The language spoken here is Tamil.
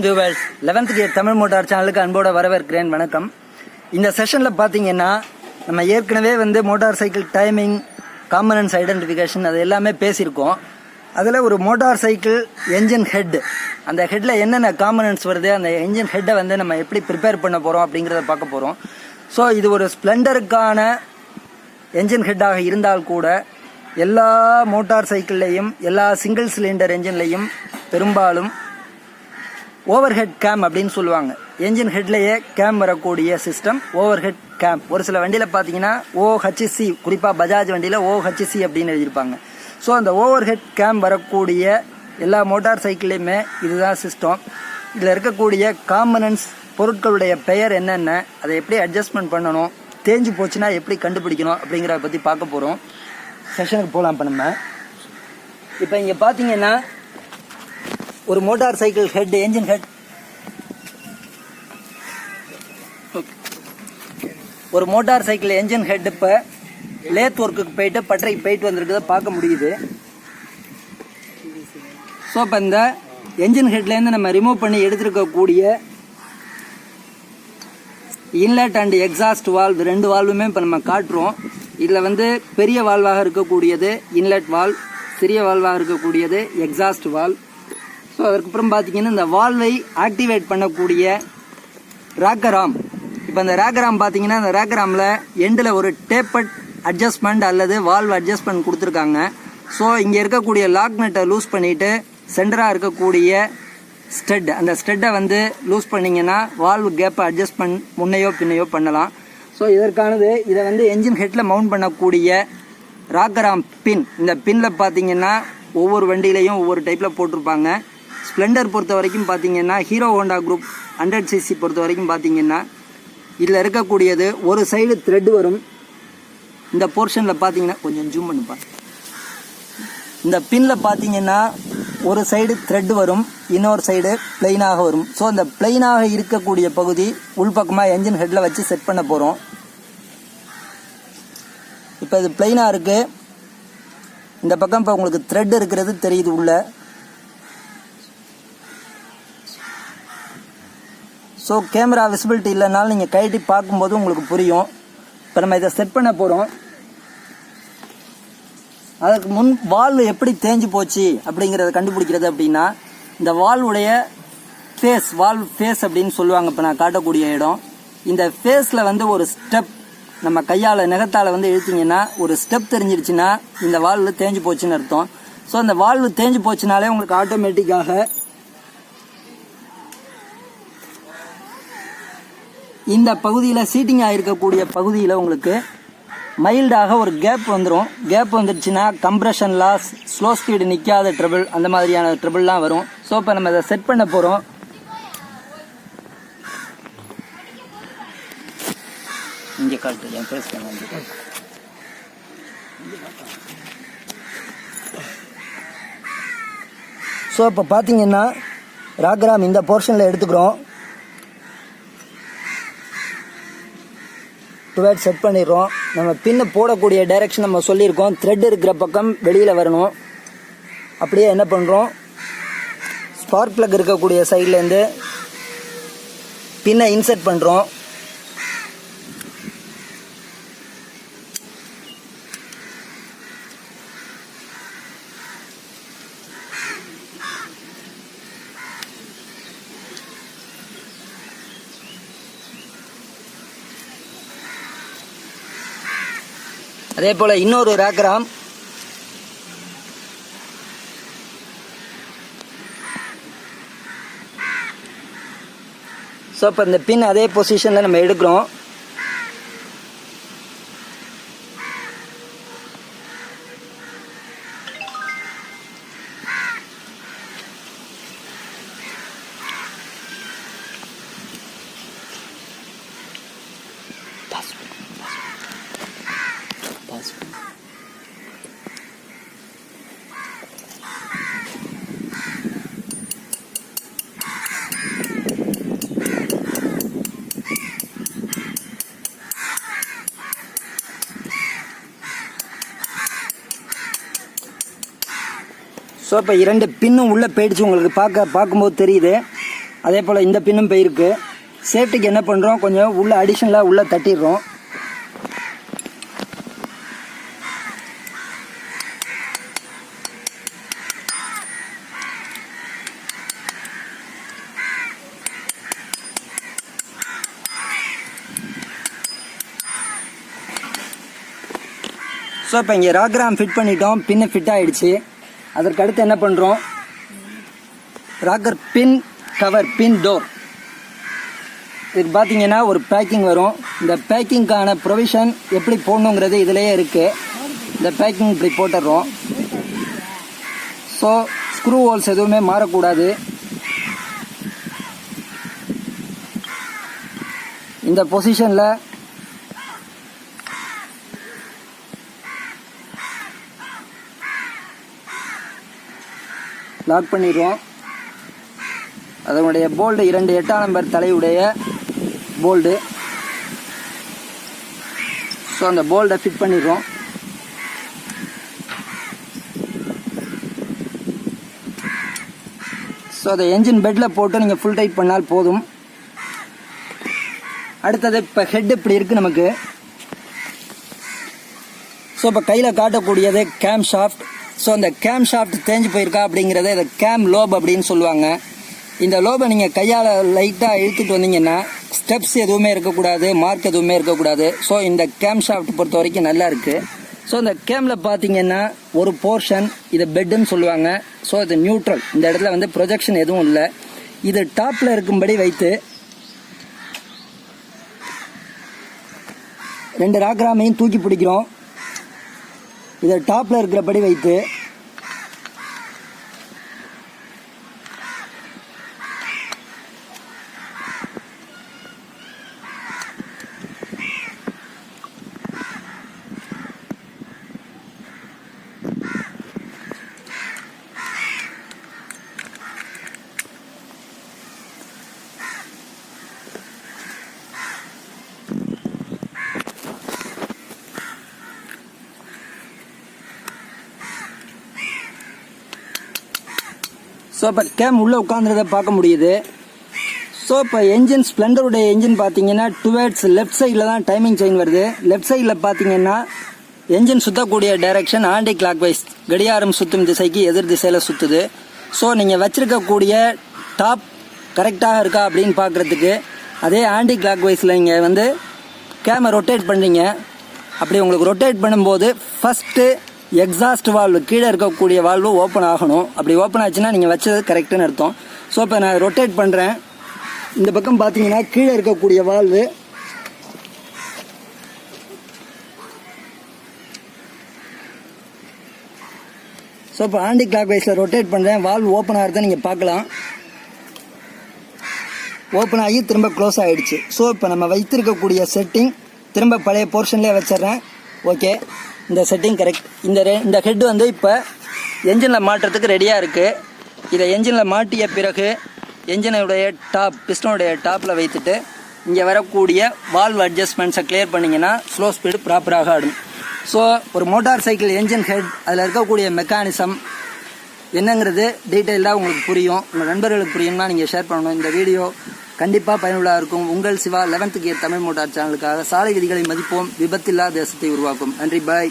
வணக்கம் jewels eleventh gear Tamil motor சேனலுக்கு அன்போட வரவேற்கிறேன். வணக்கம். இந்த செஷனில் பார்த்தீங்கன்னா நம்ம ஏற்கனவே வந்து motorcycle timing components identification அது எல்லாமே பேசியிருக்கோம். அதில் ஒரு மோட்டார் சைக்கிள் என்ஜின் ஹெட் அந்த ஹெட்டில் என்னென்ன காம்பனன்ஸ் வருது அந்த என்ஜின் ஹெட்டை வந்து நம்ம எப்படி ப்ரிப்பேர் பண்ண போகிறோம் அப்படிங்கிறத பார்க்க போகிறோம் ஸோ இது ஒரு ஸ்ப்ளெண்டருக்கான என்ஜின் ஹெட்டாக இருந்தால் கூட எல்லா மோட்டார் சைக்கிள்லேயும் எல்லா சிங்கிள் சிலிண்டர் என்ஜின்லேயும் பெரும்பாலும் ஓவர் ஹெட் கேம் அப்படின்னு சொல்லுவாங்க. என்ஜின் ஹெட்லேயே கேம் வரக்கூடிய சிஸ்டம் ஓவர் ஹெட் கேம் ஒரு சில வண்டியில் பார்த்தீங்கன்னா ஓஹெச்சி குறிப்பாக பஜாஜ் வண்டியில் ஓஹெச்சி அப்படின்னு எழுதியிருப்பாங்க. ஸோ அந்த ஓவர் ஹெட் கேம் வரக்கூடிய எல்லா மோட்டார் சைக்கிள்லையுமே இதுதான் சிஸ்டம் இதில் இருக்கக்கூடிய காம்பனன்ஸ் பொருட்களுடைய பெயர் என்னென்ன அதை எப்படி அட்ஜஸ்ட்மெண்ட் பண்ணணும் தேஞ்சு போச்சுன்னா எப்படி கண்டுபிடிக்கணும் அப்படிங்கிறத பற்றி பார்க்க போகிறோம் செஷனுக்கு போகலாம் இப்போ நம்ம. இப்போ இங்கே பார்த்தீங்கன்னா ஒரு motorcycle head engine head. ஒரு மோட்டார் சைக்கிள் என்ஜின் ஹெட் இப்போ லேத் ஒர்க்குக்கு போயிட்டு பட்டறைக்கு போயிட்டு வந்திருக்கிறத பார்க்க முடியுது. ஸோ இப்போ இந்த என்ஜின் ஹெட்லேருந்து நம்ம ரிமூவ் பண்ணி எடுத்துருக்கக்கூடிய இன்லெட் அண்ட் எக்ஸாஸ்ட் வால்வ் ரெண்டு வால்வுமே இப்போ நம்ம காட்டுறோம். இதில் வந்து பெரிய வால்வாக இருக்கக்கூடியது இன்லெட் வால்வ் சிறிய வால்வாக இருக்கக்கூடியது எக்ஸாஸ்ட் வால்வ் ஸோ அதுக்கப்புறம் பார்த்தீங்கன்னா இந்த வால்வை ஆக்டிவேட் பண்ணக்கூடிய ராக்கராம் இப்போ இந்த ரேக்கராம் பார்த்தீங்கன்னா இந்த ரேக்கராமில் எண்டில் ஒரு டேப்பட் அட்ஜஸ்ட்மெண்ட் அல்லது வால்வ் அட்ஜஸ்ட்மெண்ட் கொடுத்துருக்காங்க. ஸோ இங்கே இருக்கக்கூடிய லாக் நட்டை லூஸ் பண்ணிவிட்டு சென்டராக இருக்கக்கூடிய ஸ்டெட் அந்த ஸ்டெட்டை வந்து லூஸ் பண்ணிங்கன்னா வால்வ் கேப்பை அட்ஜஸ்ட் பண் முன்னையோ பின்னையோ பண்ணலாம். ஸோ இதற்கானது இதை வந்து என்ஜின் ஹெட்டில் மவுண்ட் பண்ணக்கூடிய ராக்கராம் பின் இந்த பின்னில் பார்த்தீங்கன்னா ஒவ்வொரு வண்டியிலையும் ஒவ்வொரு டைப்பில் போட்டிருப்பாங்க. ஸ்ப்ளெண்டர் பொறுத்த வரைக்கும் பார்த்தீங்கன்னா Hero Honda group hundred CC பொறுத்த வரைக்கும் பார்த்தீங்கன்னா இதில் இருக்கக்கூடியது ஒரு சைடு த்ரெட் வரும். இந்த போர்ஷனில் பார்த்தீங்கன்னா கொஞ்சம் ஜூம் பண்ணுப்பா இந்த பின்னில் பார்த்தீங்கன்னா ஒரு சைடு த்ரெட் வரும் இன்னொரு சைடு பிளெயினாக வரும். ஸோ அந்த பிளெயினாக இருக்கக்கூடிய பகுதி உள்பக்கமாக என்ஜின் ஹெட்டில் வச்சு செட் பண்ண போகிறோம் இப்போ இது பிளெயினாக இருக்குது இந்த பக்கம் இப்போ உங்களுக்கு த்ரெட் இருக்கிறது தெரியுது உள்ளே. ஸோ கேமரா விசிபிலிட்டி இல்லைனாலும் நீங்கள் கைட்டி பார்க்கும்போது உங்களுக்கு புரியும். இப்போ நம்ம இதை செட் பண்ண போகிறோம் அதுக்கு முன் வால்வு எப்படி தேஞ்சு போச்சு அப்படிங்கிறத கண்டுபிடிக்கிறது அப்படின்னா இந்த வால்வுடைய ஃபேஸ் வால்வ் ஃபேஸ் அப்படின்னு சொல்லுவாங்க. இப்போ நான் காட்டக்கூடிய இடம். இந்த ஃபேஸில் வந்து ஒரு ஸ்டெப் நம்ம கையால் நகத்தால் வந்து இழுத்தீங்கன்னா ஒரு ஸ்டெப் தெரிஞ்சிருச்சுன்னா இந்த வால்வு தேஞ்சு போச்சுன்னு அர்த்தம். ஸோ அந்த வால்வு தேஞ்சு போச்சுனாலே உங்களுக்கு ஆட்டோமேட்டிக்காக இந்த பகுதியில் சீட்டிங் ஆகிருக்கக்கூடிய பகுதியில் உங்களுக்கு மைல்டாக ஒரு கேப் வந்துடும் கேப் வந்துடுச்சுன்னா கம்ப்ரெஷன் லாஸ் ஸ்லோ ஸ்பீடு நிற்காத ட்ரபிள் அந்த மாதிரியான ட்ரபிள்லாம் வரும். ஸோ இப்போ நம்ம அதை செட் பண்ண போகிறோம் இங்கே காட்டு என் பேசுகிறேன் ஸோ இப்போ பார்த்தீங்கன்னா ராக்ராம் இந்த போர்ஷனில் எடுத்துக்கிறோம். டுவேட் செட் பண்ணிடுறோம். நம்ம பின்னு போடக்கூடிய டைரெக்ஷன் நம்ம சொல்லியிருக்கோம். த்ரெட் இருக்கிற பக்கம் வெளியில் வரணும். அப்படியே என்ன பண்ணுறோம் ஸ்பார்க் ப்ளக் இருக்கக்கூடிய சைட்லேருந்து பின்னை இன்செர்ட் பண்ணுறோம் அதே போல் இன்னொரு ரேக்ராம் ஸோ இப்போ இந்த பின் அதே பொசிஷனில் நம்ம எடுக்கிறோம். ஸோ இப்போ இரண்டு பின்னும் உள்ளே போயிடுச்சு உங்களுக்கு பார்க்க பார்க்கும்போது தெரியுது. அதே போல் இந்த பின்னும் போயிருக்கு. சேஃப்டிக்கு என்ன பண்ணுறோம் கொஞ்சம் உள்ள அடிஷனலாக உள்ளே தட்டிடுறோம். ஸோ இப்போ இங்கே ராக்ராம் ஃபிட் பண்ணிட்டோம். பின்னு ஃபிட் ஆகிடுச்சு அதற்கு அடுத்து என்ன பண்ணுறோம் rocker pin cover pin door இதுக்கு பார்த்தீங்கன்னா ஒரு பேக்கிங் வரும். இந்த பேக்கிங்க்கான ப்ரொவிஷன் எப்படி போடணுங்கிறது இதிலேயே இருக்குது இந்த பேக்கிங் இப்படி போட்டுடுறோம் ஸோ ஸ்க்ரூ ஹோல்ஸ் எதுவுமே மாறக்கூடாது. இந்த பொசிஷனில் லாக் பண்ணிடுவோம். அதனுடைய போல்டு இரண்டு எட்டாம் நம்பர் தலையுடைய போல்டு. ஸோ அந்த போல்டை ஃபிட் பண்ணிடுறோம். ஸோ அதை என்ஜின் பெட்டில் போட்டு நீங்கள் ஃபுல் டைட் பண்ணால் போதும். அடுத்தது இப்போ ஹெட் இப்படி இருக்குது நமக்கு. ஸோ இப்போ கையில் காட்டக்கூடியது கேம் ஷாஃப்ட் ஸோ அந்த கேம் ஷாஃப்ட் தேஞ்சு போயிருக்கா அப்படிங்கிறத இதை கேம் லோப் அப்படின்னு சொல்லுவாங்க. இந்த லோபை நீங்கள் கையால் லைட்டாக இழுத்துட்டு வந்தீங்கன்னா ஸ்டெப்ஸ் எதுவுமே இருக்கக்கூடாது மார்க் எதுவுமே இருக்கக்கூடாது. ஸோ இந்த கேம் ஷாஃப்ட் பொறுத்த வரைக்கும் நல்லா இருக்குது ஸோ இந்த கேமில் பார்த்தீங்கன்னா ஒரு போர்ஷன் இது பெட்டுன்னு சொல்லுவாங்க. ஸோ இது நியூட்ரல் இந்த இடத்துல வந்து ப்ரொஜெக்ஷன் எதுவும் இல்லை. இது டாப்பில் இருக்கும்படி வைத்து ரெண்டு ராக்ராமையும் தூக்கி பிடிக்கிறோம். இதை டாப்பில் இருக்கிறபடி வைத்து ஸோ இப்போ கேம் உள்ளே உட்காந்துறத பார்க்க முடியுது. ஸோ இப்போ என்ஜின் ஸ்ப்ளெண்டருடைய என்ஜின் பார்த்தீங்கன்னா டுவேர்ட்ஸ் லெஃப்ட் சைடில் தான் டைமிங் செயின் வருது. லெஃப்ட் சைடில் பார்த்தீங்கன்னா என்ஜின் சுற்றக்கூடிய டைரக்ஷன் ஆண்டி கிளாக் வைஸ் கடிகாரம் சுற்றும் திசைக்கு எதிர் திசையில் சுற்றுது ஸோ நீங்கள் வச்சுருக்கக்கூடிய டாப் கரெக்டாக இருக்கா அப்படின்னு பார்க்குறதுக்கு அதே ஆண்டி கிளாக் வைஸில் நீங்கள் வந்து கேமை ரொட்டேட் பண்ணுறீங்க அப்படி உங்களுக்கு ரொட்டேட் பண்ணும்போது ஃபஸ்ட்டு எக்ஸாஸ்ட் வால்வு கீழே இருக்கக்கூடிய வால்வு ஓப்பன் ஆகணும். அப்படி ஓப்பன் ஆச்சுன்னா நீங்கள் வச்சது கரெக்டுன்னு அர்த்தம். ஸோ இப்போ நான் ரொட்டேட் பண்ணுறேன் இந்த பக்கம் பார்த்தீங்கன்னா கீழே இருக்கக்கூடிய வால்வு ஸோ இப்போ ஆண்டி கிளாக் வைஸில் ரொட்டேட் பண்ணுறேன் வால்வ் ஓப்பன் ஆகிறத நீங்கள் பார்க்கலாம். ஓப்பன் ஆகி திரும்ப க்ளோஸ் ஆகிடுச்சு ஸோ இப்போ நம்ம வைத்திருக்கக்கூடிய செட்டிங் திரும்ப பழைய போர்ஷன்லேயே வச்சிடுறேன். ஓகே இந்த செட்டிங் கரெக்ட் இந்த ரெ இந்த ஹெட் வந்து இப்போ என்ஜினில் மாட்டுறதுக்கு ரெடியாக இருக்குது இதை என்ஜினில் மாட்டிய பிறகு என்ஜினுடைய டாப் பிஸ்டனுடைய டாப்பில் வைத்துட்டு இங்கே வரக்கூடிய வால்வ் அட்ஜஸ்ட்மெண்ட்ஸை கிளியர் பண்ணிங்கன்னா ஸ்லோ ஸ்பீடு ப்ராப்பராக ஆடும். ஸோ ஒரு மோட்டார் சைக்கிள் என்ஜின் ஹெட் அதில் இருக்கக்கூடிய மெக்கானிசம் என்னங்கிறது டீட்டெயிலாக உங்களுக்கு புரியும். உங்கள் நண்பர்களுக்கு புரியும்னா நீங்கள் ஷேர் பண்ணணும். இந்த வீடியோ கண்டிப்பாக பயனுள்ளாக இருக்கும். உங்கள் Siva eleventh gear Tamil motor சேனலுக்காக சாலை விதிகளை மதிப்போம். விபத்தில்லா தேசத்தை உருவாக்கும். நன்றி பாய்